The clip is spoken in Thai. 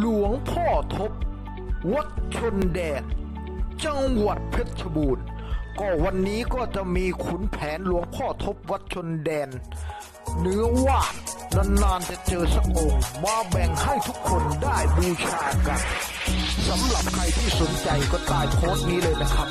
หลวงพ่อทบ วัดชนแดนจังหวัดเพชรบูรณ์ ก็วันนี้ก็จะมีขุนแผนหลวงพ่อทบวัดชนแดน เนื้อว่านนานๆจะเจอสักองค์มาแบ่งให้ทุกคนได้บูชากันสำหรับใครที่สนใจก็ใต้โพสต์นี้เลยนะครับ